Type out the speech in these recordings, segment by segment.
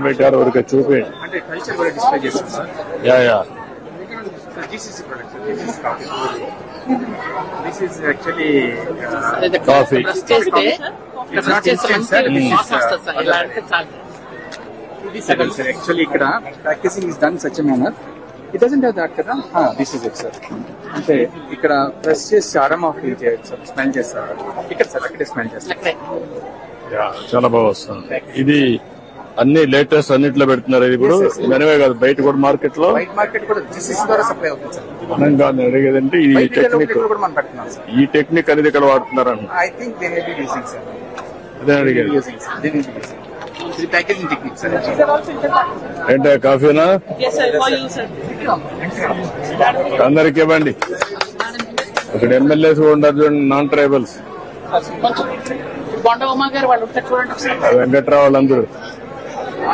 పెట్టారు ఊరికే చూపి. అంటే కల్చర్ కూడా డిస్ప్లే చేస్తాం sir yeah yeah. GCC product this is coffee. This is actually actually ఇక్కడ practising is done such manner it doesn't have that కదా? దిస్ ఇస్ ఇట్ సార్ అంటే ఇక్కడ ప్రెస్ చేసి అరమా ఫీల్ చేయొచ్చు సార్ స్మెల్ చేస్తారు ఇక్కడ sir అక్కడే smell చేస్తారు చాలా బాగా వస్తుంది. ఇది అన్ని లేటెస్ట్ అన్నిట్లో పెడుతున్నారు ఇది ఇప్పుడు. మనమే కాదు బయట కూడా మార్కెట్లో వైట్ మార్కెట్ కూడా జీసీసీ ద్వారా సప్లై అవుతుంది సార్ మనం ఈ టెక్నిక్ కూడా మనం పెడుతున్నాం సార్ ఈ టెక్నిక్ అనేది ఇక్కడ వాడుతున్నారని I think they may be using sir అదే అడిగేది ఏంటో కాఫీనా Yes, sir. For you, sir. అందరికి ఇవ్వండి ఇక్కడ ఎమ్మెల్యేస్ కూడా ఉన్నారు చూడండి నాన్ ట్రైబల్స్ వెంకట్రావు వాళ్ళందరూ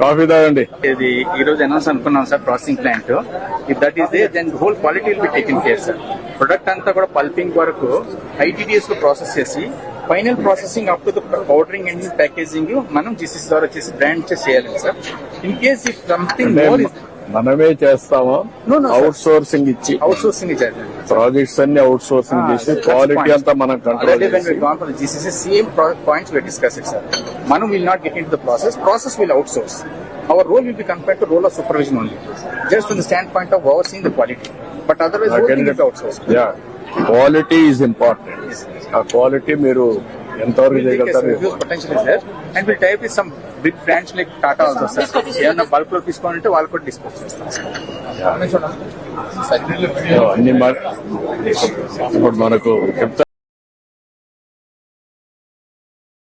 కాఫీ తాగండి. ఇది ఈ రోజు అనౌన్స్ అనుకున్నాం sir processing plant if that is they then whole quality will be taken care sir product అంతా కూడా పల్పింగ్ వరకు ఐటీడీఎస్లో ప్రాసెస్ చేసి final processing up to the powdering and packaging మనం జీసీసీ ద్వారా చేసి బ్రాండ్ చేసి చేయాలి sir in case if something more మనమే చేస్తామా. అవుట్ సోర్సింగ్ ఇచ్చి అవుట్ సోర్సింగ్ ప్రాజెక్ట్స్ అన్ని అవుట్ సోర్సింగ్ చేసి క్వాలిటీ అంతా మనం control sir. Manu will not get into the process. Process will outsource. Our role will be compared to role of supervision only, just from the standpoint of overseeing the quality. But otherwise, whole thing will be outsourced. Yeah quality is important ఆ quality మీరు ఎంతవరకు చేయగలుగుతారు huge potential is there, and we'll big brands like Tata also, sir. ఏమన్నా బల్క్లో తీసుకోవాలంటే వాళ్ళు కూడా dispose చేస్తాం అన్ని ఇప్పుడు మనకు చెప్తా